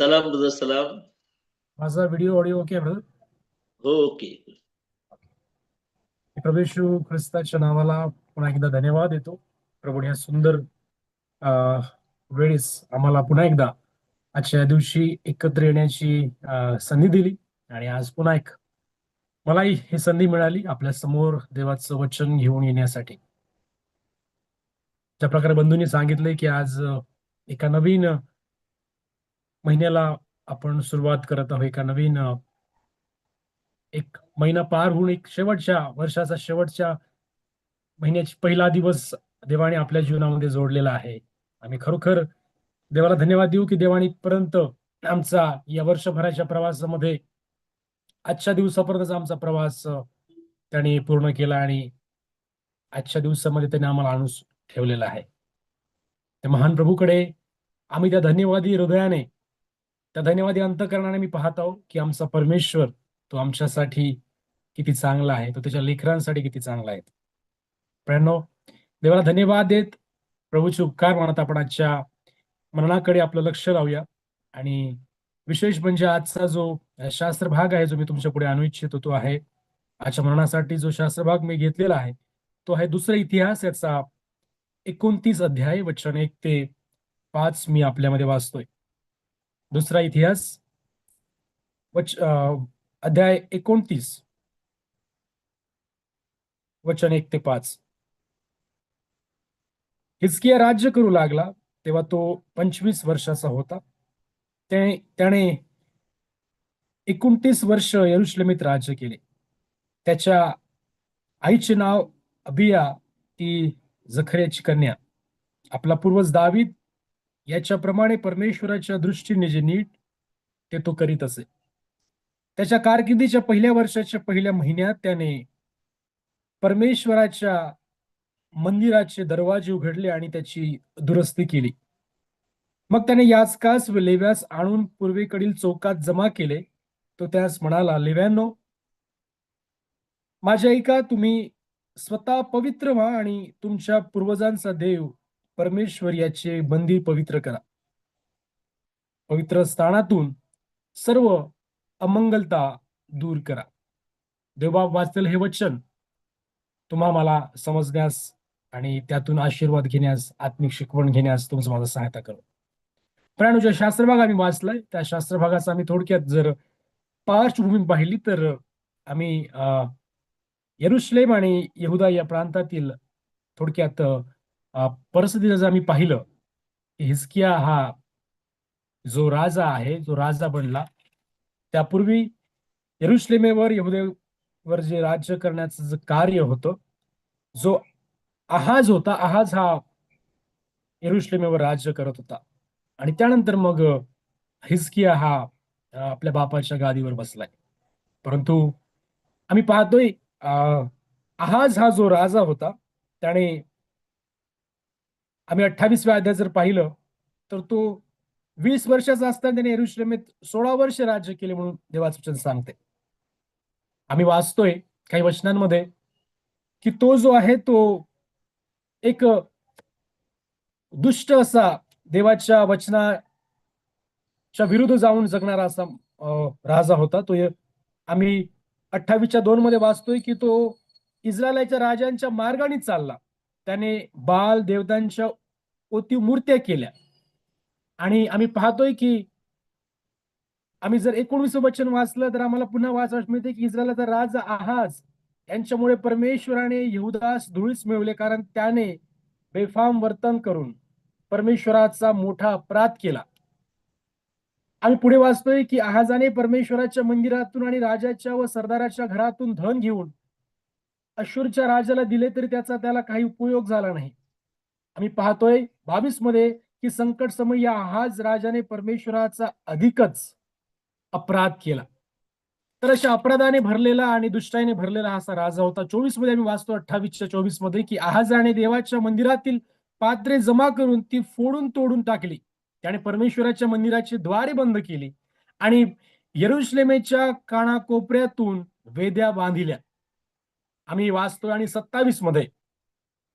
सलाम ब्रदर सलाम माझा व्हिडिओ ऑडिओ ओके ब्रदर हो ओके प्रभू येशू ख्रिस्ताच्या नावाला पुन्हा एकदा धन्यवाद देतो. प्रभू ह्या सुंदर वेळेस आम्हाला पुन्हा एकदा आजच्या दिवशी एकत्र येण्याची संधी दिली. आणि आज पुन्हा एक मलाही ही संधी मिळाली आपल्यासमोर देवाचं वचन घेऊन येण्यासाठी. ज्या प्रकारे बंधूंनी सांगितलंय की आज एका नवीन महिन्याला आपण सुरुवात करत आहोत एका नवीन एक महिना पार होऊन एक शेवटच्या वर्षाचा शेवटच्या महिन्याची पहिला दिवस देवाने आपल्या जीवनामध्ये जोडलेला आहे. आम्ही खरोखर देवाला धन्यवाद देऊ की देवाने इथपर्यंत आमचा या वर्षभराच्या प्रवासामध्ये आजच्या दिवसापर्यंतचा आमचा प्रवास त्याने पूर्ण केला आणि आजच्या दिवसामध्ये त्याने आम्हाला आणून ठेवलेला आहे. त्या महान प्रभूकडे आम्ही त्या धन्यवादी हृदयाने त्या धन्यवादी अंतकरणाने मी पाहत आहोत की आमचा परमेश्वर तो आमच्यासाठी किती चांगला आहे तो त्याच्या लेकरांसाठी किती चांगला आहे. प्रणव देवाला धन्यवाद देत प्रभूचे उपकार मानत आपण आजच्या मरणाकडे आपलं लक्ष लावूया. आणि विशेष म्हणजे आजचा जो शास्त्र भाग आहे जो मी तुमच्यापुढे आणू इच्छितो तो आहे आजच्या मरणासाठी जो शास्त्र भाग मी घेतलेला आहे तो आहे दुसरा इतिहास याचा एकोणतीस अध्याय वचन एक ते पाच मी आपल्यामध्ये वाचतोय. दुसरा इतिहास वच अध्याय एकोणतीस. वचन एक ते पाच. हिस्किया राज्य करू लागला तेव्हा तो पंचवीस वर्षाचा होता. त्याने त्याने एकोणतीस वर्ष यरुश्लेमीत राज्य केले. त्याच्या आईचे नाव अबिया ती जखरेची कन्या. आपला पूर्वज दावीद याच्याप्रमाणे परमेश्वराच्या दृष्टीने जे नीट ते तो करीत असे. त्याच्या कारकिर्दीच्या पहिल्या वर्षाच्या पहिल्या महिन्यात त्याने परमेश्वराच्या मंदिराचे दरवाजे उघडले आणि त्याची दुरुस्ती केली. मग त्याने याचकास व लेव्यास आणून पूर्वेकडील चौकात जमा केले. तो त्यास म्हणाला लेव्यानो माझ्या ऐका तुम्ही स्वतः पवित्र व्हा आणि तुमच्या पूर्वजांचा देव परमेश्वर याचे मंदिर पवित्र करा. पवित्र स्थानातून सर्व अमंगलता दूर करा. देवबाब वाचलेलं हे वचन तुम्हा मला समजण्यास आणि त्यातून आशीर्वाद घेण्यास आत्मिक शिकवण घेण्यास तुमचं माझा सहायता करो. पण जो शास्त्रभाग आम्ही वाचलाय. त्या शास्त्रभागाचा आम्ही थोडक्यात जर पार्श्वभूमी पाहिली तर आम्ही अं, यरुश्लेम आणि यहुदा या प्रांतातील थोडक्यात अं, परिस्थितीचं जर आम्ही पाहिलं की हा जो राजा आहे जो राजा बनला त्यापूर्वी यरुश्लेमेवर यहुदेवर जे राज्य करण्याचं जे कार्य होतं जो आहाज होता आहाज हा यरुश्लेमेवर राज्य करत होता. आणि त्यानंतर मग हिस्किया हा आपल्या बापाच्या गादीवर बसलाय. परंतु आम्ही पाहतोय अं, आहाज हा जो राजा होता त्याने आम्ही अठ्ठावीसव्या अध्याय जर पाहिलं तर तो वीस वर्षाचा असताना त्याने एरुश्रमेत सोळा वर्ष राज्य केले म्हणून देवाचं वचन सांगते. आम्ही वाचतोय काही वचनांमध्ये की तो जो आहे तो एक दुष्ट असा देवाच्या वचनाच्या विरुद्ध जाऊन जगणारा असा राजा होता. तो आम्ही अठ्ठावीसच्या दोन मध्ये वाचतोय की तो इस्रायलाच्या राजांच्या मार्गाने चालला. त्याने बाल देवतांच्या पोती मूर्त्या केल्या. आणि आम्ही पाहतोय की आम्ही जर एकोणवीस वचन वाचलं तर आम्हाला पुन्हा वाचण्यास मिळते की इस्रायलाचा राजा आहाज यांच्यामुळे परमेश्वराने यहुदास धुळीस मिळवले कारण त्याने बेफाम वर्तन करून परमेश्वराचा मोठा अपराध केला. आम्ही पुढे वाचतोय की आहाजाने परमेश्वराच्या मंदिरातून आणि राजाच्या व सरदाराच्या घरातून धन घेऊन अशूरच्या राजाला दिले तरी त्याचा त्याला काही उपयोग झाला नाही. आम्ही पाहतोय बावीसमध्ये की संकट समय या आहाज राजाने परमेश्वराचा अधिकच अपराध केला. तर अशा अपराधाने भरलेला आणि दुष्टाईने भरलेला हा असा राजा होता. चोवीसमध्ये आम्ही वाचतो अठ्ठावीसच्या चोवीसमध्ये की आहाजाने देवाच्या मंदिरातील पात्रे जमा करून ती फोडून तोडून टाकली. त्याने परमेश्वराच्या मंदिराची द्वारे बंद केली आणि यरुश्लेमेच्या कानाकोपऱ्यातून वेद्या बांधिल्या. आम्ही वाचतोय आणि सत्तावीसमध्ये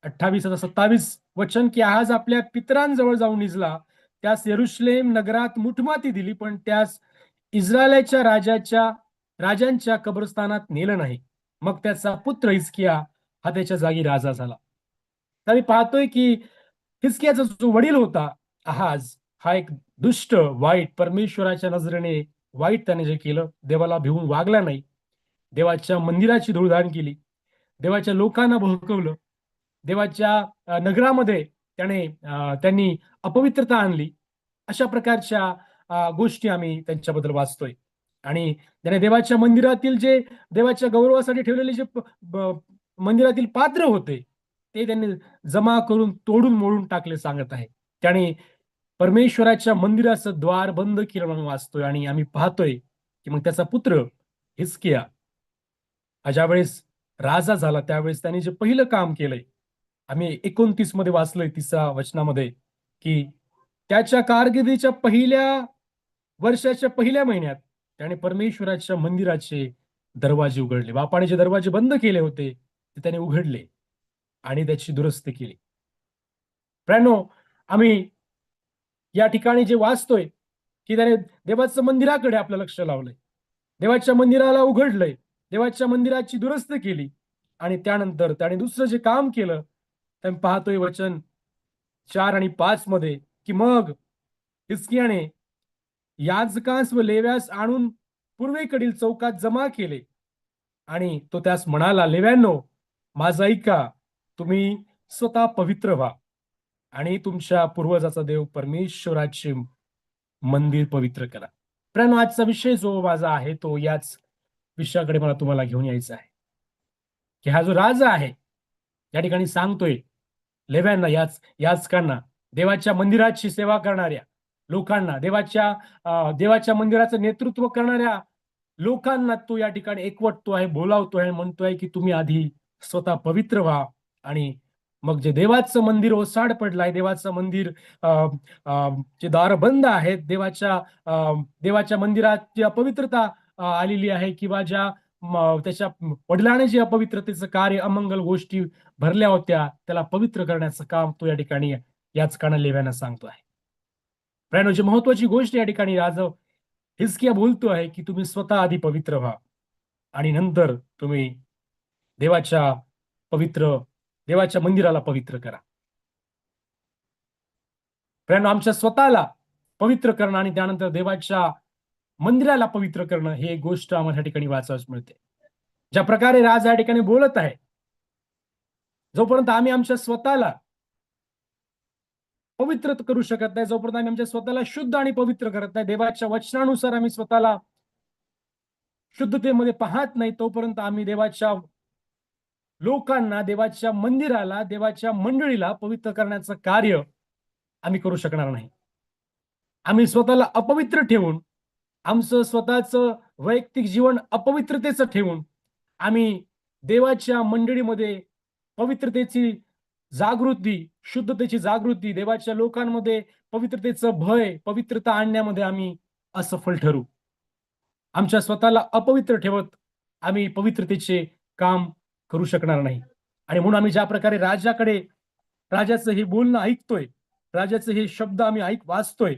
अठ्ठावीस आता सत्तावीस वचन की आज आपल्या पितरांजवळ जाऊन निजला. त्यास येरुश्लेम नगरात मुठमाती दिली पण त्यास इस्रायलाच्या राजाच्या राजांच्या कब्रस्थानात नेलं नाही. मग त्याचा पुत्र हिसकिया हा त्याच्या जागी राजा झाला. तर मी पाहतोय की हिसकियाचा जो वडील होता आहाज हा एक दुष्ट वाईट परमेश्वराच्या नजरेने वाईट त्याने जे केलं देवाला भिवून वागला नाही. देवाच्या मंदिराची धूळधाण केली. देवाच्या लोकांना भडकवलं देवाच्या नगरामध्ये त्याने त्यांनी अपवित्रता आणली. अशा प्रकारच्या गोष्टी आम्ही त्यांच्याबद्दल वाचतोय. आणि त्याने देवाच्या मंदिरातील जे देवाच्या गौरवासाठी ठेवलेले जे मंदिरातील पात्र होते ते त्यांनी जमा करून तोडून मोडून टाकले सांगत आहे. त्याने परमेश्वराच्या मंदिराचं द्वार बंद केलं म्हणून वाचतोय आणि आम्ही पाहतोय की मग त्याचा पुत्र हिसकिया हा ज्यावेळेस राजा झाला त्यावेळेस त्याने जे पहिलं काम केलंय आम्ही एकोणतीसमध्ये वाचलोय तिसऱ्या वचनामध्ये की त्याच्या कारकिर्दीच्या पहिल्या वर्षाच्या पहिल्या महिन्यात त्याने परमेश्वराच्या मंदिराचे दरवाजे उघडले. बापाने जे दरवाजे बंद केले होते ते त्याने उघडले आणि त्याची दुरुस्ती केली. प्रणो आम्ही या ठिकाणी जे वाचतोय की त्याने देवाचं मंदिराकडे आपलं लक्ष लावलंय. देवाच्या मंदिराला उघडलंय देवाच्या मंदिराची दुरुस्त केली आणि त्यानंतर त्याने दुसरं जे काम केलं आम्ही पाहतोय वचन चार आणि पाच मध्ये की मग हिसकियाने याजकास व लेव्यास आणून पूर्वेकडील चौकात जमा केले. आणि तो त्यास म्हणाला लेव्यांनो माझा ऐका तुम्ही स्वतः पवित्र व्हा आणि तुमच्या पूर्वजाचा देव परमेश्वराचे मंदिर पवित्र करा. प्रण आजचा विषय जो माझा आहे तो याच विषयाकडे मला तुम्हाला घेऊन यायचा आहे. की हा जो राजा आहे या ठिकाणी सांगतोय लेव्यांना याच याचकांना देवाच्या मंदिराची सेवा करणाऱ्या लोकांना देवाच्या देवाच्या मंदिराचं नेतृत्व करणाऱ्या लोकांना तो या ठिकाणी एकवटतो आहे बोलावतो आहे म्हणतोय की तुम्ही आधी स्वतः पवित्र व्हा आणि मग जे देवाचं मंदिर ओसाड पडलाय देवाचं मंदिर अं, अं, जे दार बंद आहेत देवाच्या अं, देवाच्या मंदिरात जी अपवित्रता आलेली आहे किंवा ज्या त्याच्या वडिलाने जे अपवित्रतेचं कार्य अमंगल गोष्टी भरल्या होत्या त्याला पवित्र करण्याचं काम तो या ठिकाणी याच काना लेव्याना सांगतो आहे. प्रणव जी महत्वाची गोष्ट या ठिकाणी आज हिसकिया बोलतो आहे की तुम्ही स्वतः आधी पवित्र व्हा आणि नंतर तुम्ही देवाच्या पवित्र देवाच्या मंदिराला पवित्र करा. प्रणव आमच्या स्वतःला पवित्र करणं आणि त्यानंतर देवाच्या मंदिराला पवित्र करणं हे गोष्ट आम्हाला या ठिकाणी वाचावयास मिळते. ज्या प्रकारे राज या ठिकाणी बोलत आहे जोपर्यंत आम्ही आमच्या स्वतःला पवित्र करू शकत नाही जोपर्यंत आम्ही आमच्या स्वतःला शुद्ध आणि पवित्र करत नाही देवाच्या वचनानुसार आम्ही स्वतःला शुद्धतेमध्ये पाहत नाही तोपर्यंत आम्ही देवाच्या लोकांना देवाच्या मंदिराला देवाच्या मंडळीला पवित्र करण्याचं कार्य आम्ही करू शकणार नाही. आम्ही स्वतःला अपवित्र ठेवून आमचं स्वतःचं वैयक्तिक जीवन अपवित्रतेचं ठेवून आम्ही देवाच्या मंडळीमध्ये पवित्रतेची जागृती शुद्धतेची जागृती देवाच्या लोकांमध्ये पवित्रतेचं भय पवित्रता आणण्यामध्ये आम्ही असफल ठरू. आमच्या स्वतःला अपवित्र ठेवत आम्ही पवित्रतेचे काम करू शकणार नाही. आणि म्हणून आम्ही ज्या प्रकारे राजाकडे राजाचं हे बोलणं ऐकतोय राजाचे हे शब्द आम्ही ऐक वाचतोय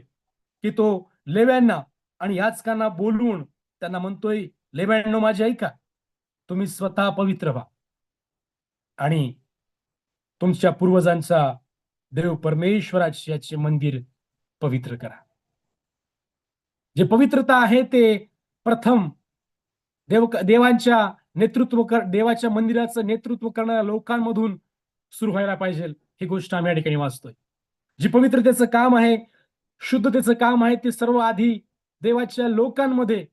की तो लेव्यांना आणि याचकांना बोलवून त्यांना म्हणतोय लेव्यांनो माझी ऐका तुम्ही स्वतः पवित्र व्हा. आणि तुमच्या पूर्वजांचा देव परमेश्वराचे मंदिर पवित्र करा. जे पवित्रता आहे ते प्रथम देव देवांच्या नेतृत्व कर देवाच्या मंदिराचं नेतृत्व करणाऱ्या लोकांमधून सुरू व्हायला पाहिजे ही गोष्ट आम्ही या ठिकाणी वाचतोय. जी पवित्रतेचं काम आहे शुद्धतेचं काम आहे ते सर्व आधी देवाच्या लोकांमध्ये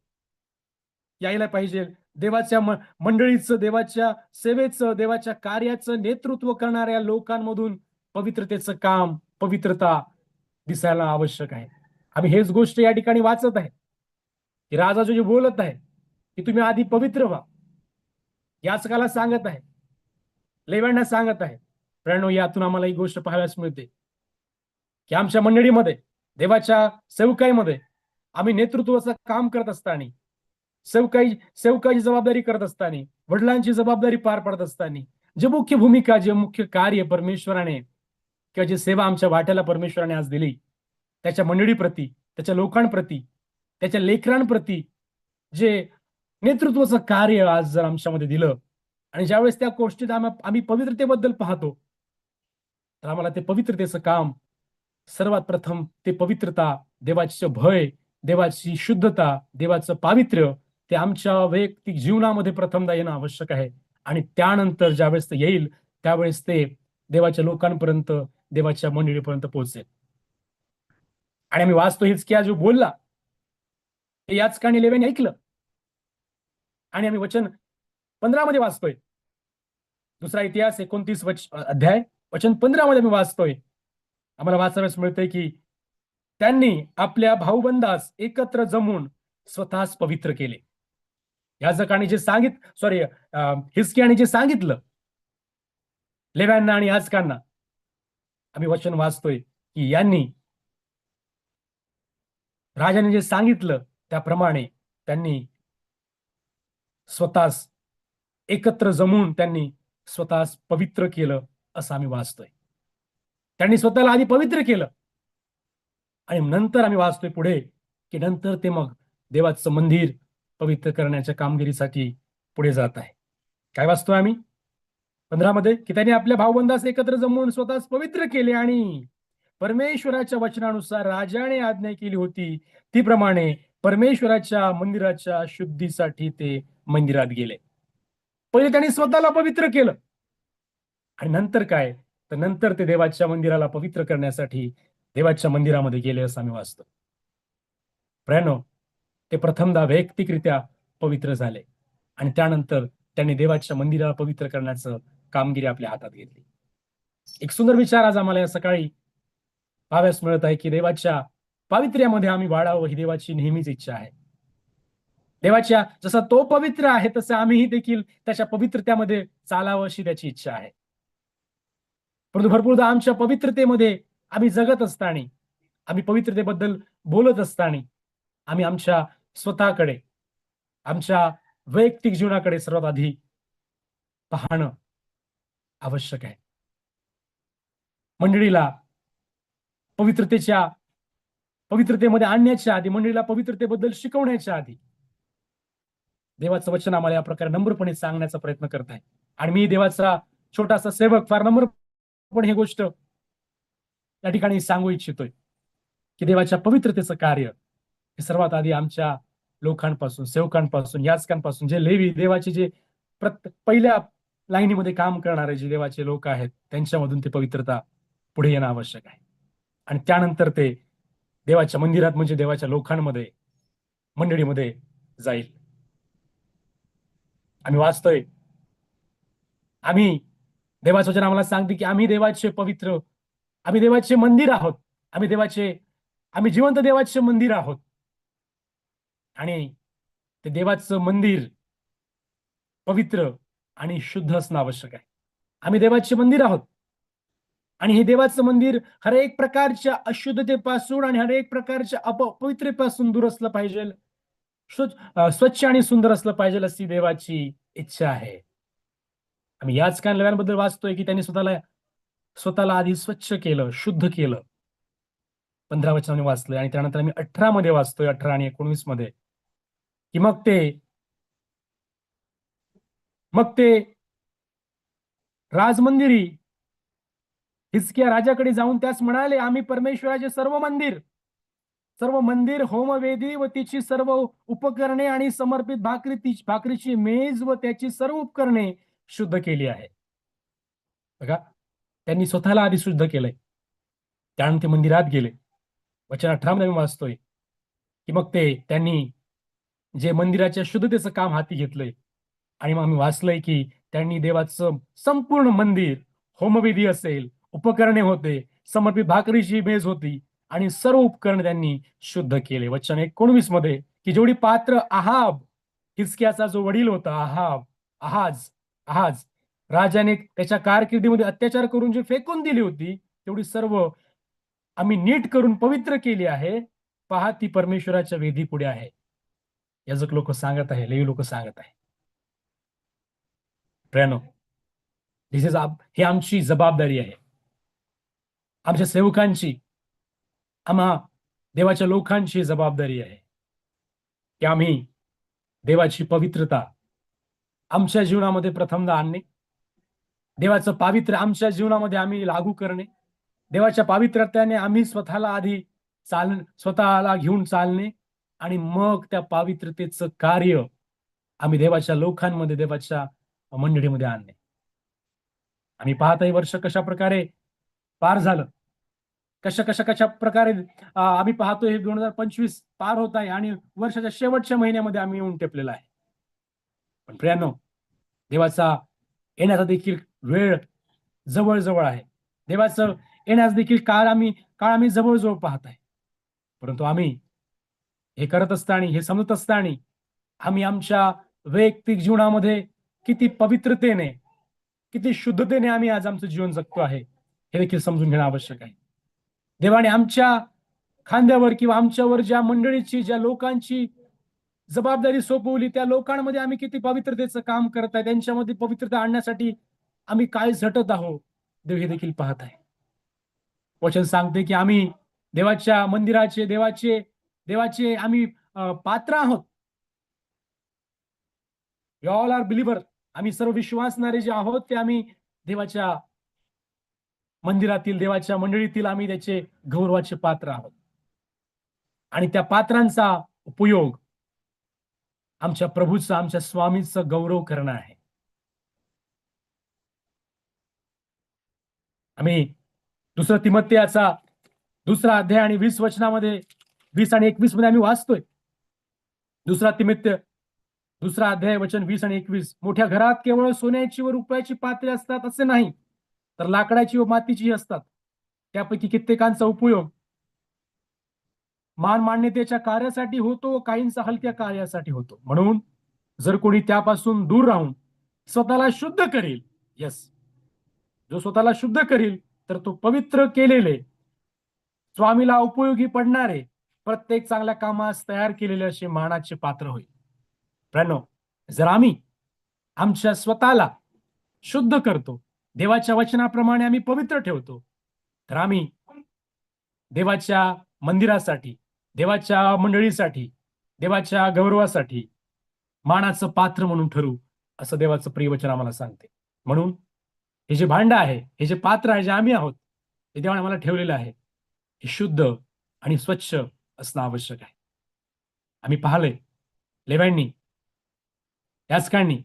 यायला पाहिजे. देवाच्या मंडळीचं देवाच्या सेवेचं देवाच्या कार्याचं नेतृत्व करणाऱ्या लोकांमधून पवित्रतेचं काम पवित्रता दिसायला आवश्यक आहे. आम्ही हेच गोष्ट या ठिकाणी वाचत आहे. की राजा जो जे बोलत आहे की तुम्ही आधी पवित्र व्हा. याचकाला सांगत आहे. लेव्यांना सांगत आहे. प्रणव यातून आम्हाला ही गोष्ट पाहायला मिळते. की आमच्या मंडळीमध्ये देवाच्या सेवकाईमध्ये आम्ही नेतृत्वाचं काम करत असताना सेवकाई सेवकाची जबाबदारी करत असताना वडिलांची जबाबदारी पार पडत असताना जे मुख्य भूमिका जे मुख्य कार्य परमेश्वराने किंवा जी सेवा आमच्या वाट्याला परमेश्वराने आज दिली त्याच्या मंडळीप्रती त्याच्या लोकांप्रती त्याच्या लेकरांप्रती जे नेतृत्वाचं कार्य आज जर आमच्यामध्ये दिलं आणि ज्यावेळेस त्या गोष्टीत आम्ही पवित्रतेबद्दल पाहतो तर आम्हाला ते पवित्रतेचं काम सर्वात प्रथम ते पवित्रता देवाचं भय देवाची शुद्धता देवाचं पावित्र्य ते आमच्या वैयक्तिक जीवनामध्ये प्रथमदा येणं आवश्यक आहे. आणि त्यानंतर ज्यावेळेस ते येईल त्यावेळेस ते देवाच्या लोकांपर्यंत देवाच्या मंडळीपर्यंत पोहोचेल. आणि आम्ही वाचतो हेच की आज बोलला ते याच काणी लेव्याने ऐकलं. आणि आम्ही वचन पंधरा मध्ये वाचतोय. दुसरा इतिहास एकोणतीस वच अध्याय वचन पंधरा मध्ये आम्ही वाचतोय. आम्हाला वाचाव्यास मिळतंय की त्यांनी आपल्या भाऊबंदास एकत्र जमून स्वतःच पवित्र केले. याजकाने जे सांगित सॉरी हिसकियाने जे सांगितलं लेव्यांना आणि याजकांना आम्ही वचन वाचतोय की यांनी राजाने जे सांगितलं त्याप्रमाणे त्यांनी स्वतःच एकत्र जमून त्यांनी स्वतःच पवित्र केलं असं आम्ही वाचतोय. त्यांनी स्वतःला आधी पवित्र केलं. आणि नंतर आम्ही वाचतोय पुढे की नंतर ते मग देवाचं मंदिर पवित्र करण्याच्या कामगिरीसाठी पुढे जात आहे. काय वाचतोय आम्ही? पंधरामध्ये की त्यांनी आपल्या भावबंदास एकत्र जमवून स्वतःच पवित्र केले आणि परमेश्वराच्या वचनानुसार राजाने आज्ञा केली होती. ती प्रमाणे परमेश्वराच्या मंदिराच्या शुद्धीसाठी ते मंदिरात गेले. पहिले त्यांनी स्वतःला पवित्र केलं. आणि नंतर काय? तर नंतर ते देवाच्या मंदिराला पवित्र करण्यासाठी देवाच्या मंदिरामध्ये गेले असं आम्ही वाचतो. प्रेनो ते प्रथमदा वैयक्तिकरित्या पवित्र झाले आणि त्यानंतर त्यांनी देवाच्या मंदिराला पवित्र करण्याचं कामगिरी आपल्या हातात घेतली. एक सुंदर विचार आज आम्हाला या सकाळी पाहाव्यास मिळत आहे की देवाच्या पावित्र्यामध्ये आम्ही वाढावं ही देवाची नेहमीच इच्छा आहे. देवाच्या जसा तो पवित्र आहे तसं आम्हीही देखील त्याच्या पवित्रतेमध्ये चालावं अशी त्याची इच्छा आहे. परंतु भरपूरदा आमच्या पवित्रतेमध्ये आम्ही जगत असताना आम्ही पवित्रतेबद्दल बोलत असताना आम्ही आमच्या स्वतःकडे आमच्या वैयक्तिक जीवनाकडे सर्वात आधी पाहणं आवश्यक आहे. मंडळीला पवित्रतेच्या पवित्रतेमध्ये आणण्याच्या आधी मंडळीला पवित्रतेबद्दल शिकवण्याच्या आधी देवाचं वचन आम्हाला या प्रकारे नम्रपणे सांगण्याचा प्रयत्न करत आहे आणि मी देवाचा छोटासा सेवक फार नम्रपणे ही गोष्ट या ठिकाणी सांगू इच्छितोय की देवाच्या पवित्रतेचं कार्य हे सर्वात आधी आमच्या लोकांपासून सेवकांपासून याचकांपासून जे लेवी देवाचे जे प्रत पहिल्या लाईनीमध्ये काम करणारे जे देवाचे लोक आहेत त्यांच्यामधून ते पवित्रता पुढे येणं आवश्यक आहे. आणि त्यानंतर ते देवाच्या मंदिरात म्हणजे देवाच्या लोकांमध्ये मंडळीमध्ये जाईल. आम्ही वाचतोय. आम्ही देवाचं वचन आम्हाला सांगते की आम्ही देवाचे पवित्र आम्ही देवाचे मंदिर आहोत. आम्ही देवाचे आम्ही जिवंत देवाचे मंदिर आहोत. आणि ते देवाचं मंदिर पवित्र आणि शुद्ध असणं आवश्यक आहे. आम्ही देवाचे मंदिर आहोत. आणि हे देवाचं मंदिर हर एक प्रकारच्या अशुद्धतेपासून आणि हर एक प्रकारच्या अपवित्रेपासून दूर असलं पाहिजे. स्वच्छ आणि सुंदर असलं पाहिजे अशी देवाची इच्छा आहे. आम्ही याच काय लेव्यांबद्दल वाचतोय की त्यांनी स्वतःला स्वतःला आधी स्वच्छ केलं शुद्ध केलं. पंधरा वचनाने वाचलंय आणि त्यानंतर आम्ही अठरा मध्ये वाचतोय अठरा आणि एकोणवीसमध्ये. की मग ते मग ते राजमंदिरी हिचकिया राजाकडे जाऊन त्यास म्हणाले आम्ही परमेश्वराचे सर्व मंदिर सर्व मंदिर होमवेदी व तिची सर्व उपकरणे आणि समर्पित भाकरी ती भाकरीची मेज व त्याची सर्व उपकरणे शुद्ध केली आहे. बघा त्यांनी स्वतःला आधी शुद्ध केलंय. त्यानंतर ते मंदिरात गेले. वचन अठरामध्ये मी वाचतोय की मग ते त्यांनी जे मंदिराच्या शुद्धतेचं काम हाती घेतलंय आणि मग आम्ही वाचलंय की त्यांनी देवाचं संपूर्ण मंदिर होमविधी असेल उपकरणे होते समर्पित भाकरीची मेज होती आणि सर्व उपकरण त्यांनी शुद्ध केले. वचन एकोणवीसमध्ये की जेवढी पात्र आहाब हिचक्याचा जो वडील होता आहाब आहाज आहाज राजाने त्याच्या कारकिर्दीमध्ये अत्याचार करून जी फेकून दिली होती तेवढी सर्व आम्ही नीट करून पवित्र केली आहे. पहा ती परमेश्वराच्या वेदी पुढे आहे. याजक लोक सांगत आहे लेवी लोक सांगत आहे. प्रेनो दिस इज ही आमची जबाबदारी आहे. आमच्या सेवकांची आम्हा देवाच्या लोकांची जबाबदारी आहे. की आम्ही देवाची पवित्रता आमच्या जीवनामध्ये प्रथमदा आणणे देवाचं पावित्र्य आमच्या जीवनामध्ये आम्ही लागू करणे. देवाच्या पावित्र्यतेने आम्ही स्वतःला आधी चाल स्वतःला घेऊन चालणे आणि मग त्या पावित्रतेचं कार्य आम्ही देवाच्या लोकांमध्ये देवाच्या मंडळीमध्ये आणणे. आम्ही पाहत वर्ष कशा प्रकारे पार झालं. कशा कशा कशा प्रकारे आम्ही पाहतो हे दोन हजार पंचवीस पार होत आहे आणि वर्षाच्या शेवटच्या महिन्यामध्ये आम्ही येऊन टेपलेला आहे. पण प्रियानो देवाचा येण्याचा देखील वेळ जवळजवळ आहे. देवाचं येण्यास देखील काळ आम्ही काळ आम्ही जवळजवळ पाहत आहे. परंतु आम्ही हे करत असताना हे समजत असताना आम्ही आमच्या वैयक्तिक जीवनामध्ये किती पवित्रतेने किती शुद्धतेने आम्ही आज आमचं जीवन जगतो आहे हे देखील समजून घेणं आवश्यक आहे. देवाने आमच्या खांद्यावर किंवा आमच्यावर ज्या मंडळीची ज्या लोकांची जबाबदारी सोपवली त्या लोकांमध्ये आम्ही किती पवित्रतेचं काम करत आहे त्यांच्यामध्ये पवित्रता आणण्यासाठी आम्ही काय झटत आहोत देव हे देखील पाहत आहे. वचन सांगते की आम्ही देवाच्या मंदिराचे देवाचे देवाचे आम्ही पात्र आहोत. ऑल आर बिलिव्हर आम्ही सर्व विश्वासणारे जे आहोत ते आम्ही देवाच्या मंदिरातील देवाच्या मंडळीतील आम्ही त्याचे गौरवाचे पात्र आहोत. आणि त्या पात्रांचा उपयोग आमच्या प्रभूचा आमच्या स्वामीचा गौरव करणं आहे. आम्ही दुसरा तिमत्याचा दुसरा अध्याय आणि वीस वचनामध्ये वीस आणि एकवीसमध्ये आम्ही वाचतोय. दुसरा तिमित्य दुसरा अध्याय वचन वीस आणि एकवीस. मोठ्या घरात केवळ सोन्याची व रुपयाची पात्रे असतात असे नाही तर लाकडाची व मातीची असतात. त्यापैकी कित्येकांचा उपयोग मान मान्यतेच्या कार्यासाठी होतो काहींचा हलक्या कार्यासाठी होतो. म्हणून जर कोणी त्यापासून दूर राहून स्वतःला शुद्ध करेल यस जो स्वतःला शुद्ध करील तर तो पवित्र केलेले स्वामीला उपयोगी पडणारे प्रत्येक चांगल्या कामास तयार केलेले असे मानाचे पात्र होईल. प्रणव जर आम्ही आमच्या स्वतःला शुद्ध करतो देवाच्या वचनाप्रमाणे आम्ही पवित्र ठेवतो तर आम्ही देवाच्या मंदिरासाठी देवाच्या मंडळीसाठी देवाच्या गौरवासाठी मानाचं पात्र म्हणून ठरू असं देवाचं प्रियवचन आम्हाला सांगते. म्हणून हे जे भांड आहे हे जे पात्र आहे जे आम्ही आहोत ते देवाने आम्हाला ठेवलेलं आहे हे शुद्ध आणि स्वच्छ असणं आवश्यक आहे. आम्ही पाहलंय लेव्यांनी याचकांनी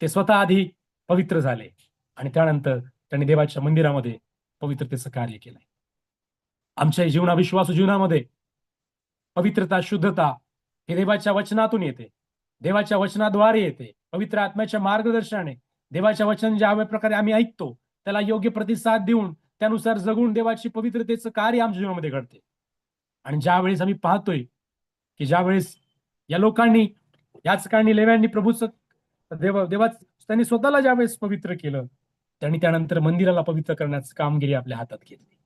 ते स्वतः आधी पवित्र झाले आणि त्यानंतर त्यांनी देवाच्या मंदिरामध्ये पवित्रतेचं कार्य केलंय. आमच्या जीवना विश्वासू जीवनामध्ये पवित्रता शुद्धता हे देवाच्या वचनातून येते. देवाच्या वचनाद्वारे येते. पवित्र आत्म्याच्या मार्गदर्शनाने. देवाच्या वचन ज्या प्रकारे आम्ही ऐकतो त्याला योग्य प्रतिसाद देऊन त्यानुसार जगून देवाची पवित्रतेचं कार्य आमच्या जीवनामध्ये घडते. आणि ज्या वेळेस आम्ही पाहतोय की ज्या वेळेस या लोकांनी याच कारणी लेव्यांनी प्रभूच देव देवा त्यांनी स्वतःला ज्यावेळेस पवित्र केलं त्यांनी त्यानंतर मंदिराला पवित्र करण्याची कामगिरी आपल्या हातात घेतली.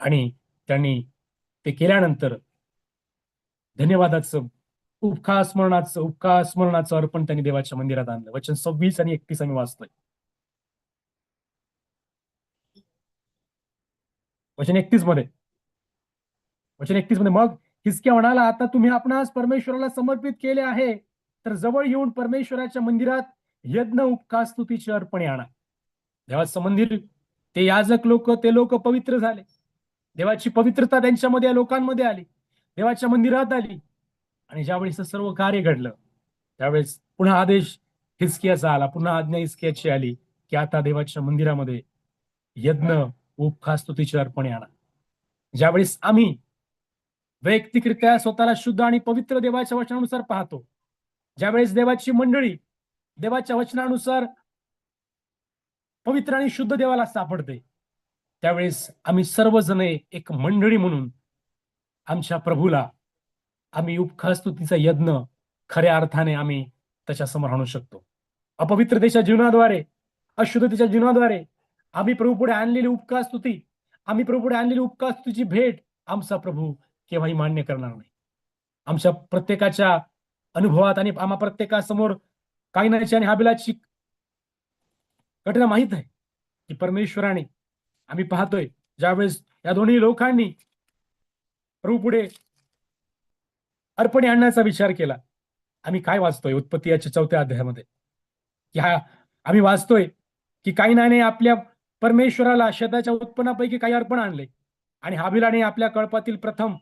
आणि त्यांनी ते केल्यानंतर धन्यवादाचं उपकार स्मरणाचं उपकार स्मरणाचं अर्पण त्यांनी देवाच्या मंदिरात आणलं. वचन सव्वीस आणि एकतीस आम्ही वाचतोय. वचन एकतीसमध्ये. वचन एकतीसमध्ये मग हिसक्या म्हणाला आता तुम्ही आपणास परमेश्वराला समर्पित केले आहे तर जवळ येऊन परमेश्वराच्या मंदिरात यज्ञ उपका स्तुतीची अर्पणे आणा. देवाचं मंदिर ते याजक लोक ते लोक पवित्र झाले. देवाची पवित्रता त्यांच्यामध्ये लोकांमध्ये आली. देवाच्या मंदिरात आली. आणि ज्यावेळेस सर्व कार्य घडलं त्यावेळेस पुन्हा आदेश हिसकियाचा आला. पुन्हा आज्ञा हिसकियाची आली की आता देवाच्या मंदिरामध्ये यज्ञ उपखा स्तुतीची अर्पणे आणा. ज्यावेळेस आम्ही वैयक्तिकरित्या स्वतःला शुद्ध आणि पवित्र देवाच्या वचनानुसार पाहतो ज्यावेळेस देवाची मंडळी देवाच्या वचनानुसार पवित्र आणि शुद्ध देवाला सापडते त्यावेळेस आम्ही सर्वजण एक मंडळी म्हणून आमच्या प्रभूला आम्ही उपखास्तुतीचा यज्ञ खऱ्या अर्थाने आम्ही त्याच्यासमोर आणू शकतो. अपवित्रतेच्या जीवनाद्वारे अशुद्धतेच्या जीवनाद्वारे आम्ही प्रभू पुढे आणलेली उपकार स्तुती आम्ही प्रभू पुढे आणलेली उपकार स्तुतीची भेट आमचा प्रभू केव्हाही मान्य करणार नाही. आमच्या प्रत्येकाच्या अनुभवात आणि आम्हा प्रत्येकासमोर काही नाही आणि हाबिलाची घटना माहीत आहे की परमेश्वराने आम्ही पाहतोय. ज्यावेळेस या दोन्ही लोकांनी प्रभू पुढे अर्पणी आणण्याचा विचार केला आम्ही काय वाचतोय उत्पत्ती याच्या चौथ्या अध्यायामध्ये? की हा आम्ही वाचतोय की काही नाने आपल्या परमेश्वराला शेताच्या उत्पन्नापैकी काही अर्पण आणले आणि हाबिलाने आपल्या कळपातील प्रथम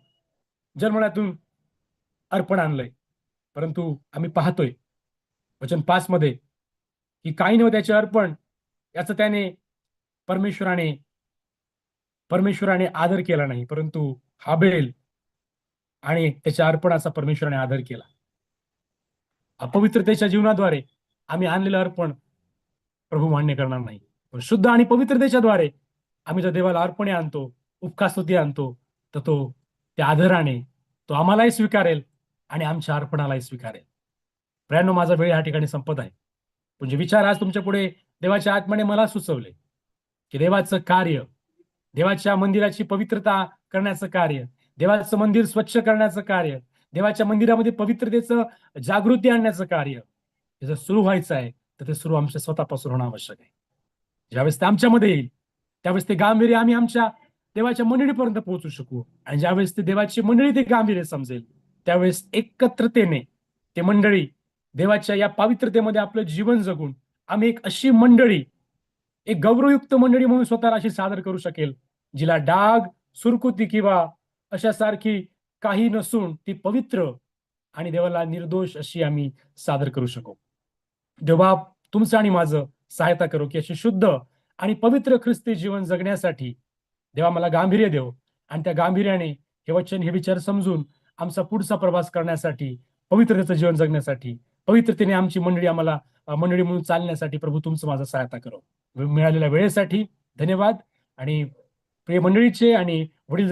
जन्मण्यातून अर्पण आणलंय. परंतु आम्ही पाहतोय वचन पाच मध्ये की काही न त्याचे अर्पण याचं त्याने परमेश्वराने परमेश्वराने आदर केला नाही परंतु हाबेल आणि त्याच्या अर्पणाचा परमेश्वराने आदर केला. अपवित्रतेच्या जीवनाद्वारे आम्ही आणलेलं अर्पण प्रभू मान्य करणार नाही. पण शुद्ध आणि पवित्रतेच्याद्वारे आम्ही जर देवाला अर्पणे आणतो उपकास्तुती आणतो तर तो त्या आदराने तो आम्हालाही स्वीकारेल आणि आमच्या अर्पणालाही स्वीकारेल. प्रियांनो माझा वेळ या ठिकाणी संपत आहे. म्हणजे विचार आज तुमच्यापुढे देवाच्या आत्म्याने मला सुचवले की देवाचं कार्य देवाच्या मंदिराची पवित्रता करण्याचं कार्य देवाचं मंदिर स्वच्छ करण्याचं कार्य देवाच्या मंदिरामध्ये पवित्रतेचं जागृती आणण्याचं कार्य जर सुरू व्हायचं आहे तर ते सुरू आमच्या स्वतःपासून होणं आवश्यक आहे. ज्यावेळेस ते आमच्यामध्ये येईल त्यावेळेस ते गांभीर्य आम्ही आमच्या देवाच्या मंडळीपर्यंत पोहोचू शकू. आणि ज्यावेळेस ते देवाची मंडळी ते गांभीर्य समजेल त्यावेळेस एकत्रतेने ते मंडळी देवाच्या या पावित्रतेमध्ये आपलं जीवन जगून आम्ही एक अशी मंडळी एक गौरवयुक्त मंडळी म्हणून स्वतःला अशी सादर करू शकेल जिला डाग सुरकुती किंवा अशासारखी काही नसून ती पवित्र आणि देवाला निर्दोष अशी आम्ही सादर करू शकू. देवा तुमचं आणि माझं सहायता करू की अशी शुद्ध आणि पवित्र ख्रिस्ती जीवन जगण्यासाठी देवा मला गांभीर्य देव आणि त्या गांभीर्याने हे वचन हे विचार समजून आमचा पुढचा प्रवास करण्यासाठी पवित्रतेचं जीवन जगण्यासाठी पवित्रतेने आमची मंडळी आम्हाला मंडळी म्हणून चालण्यासाठी प्रभू तुमचं माझं सहायता करो. मिळालेल्या वेळेसाठी धन्यवाद आणि प्रिय मंडळीचे आणि वडील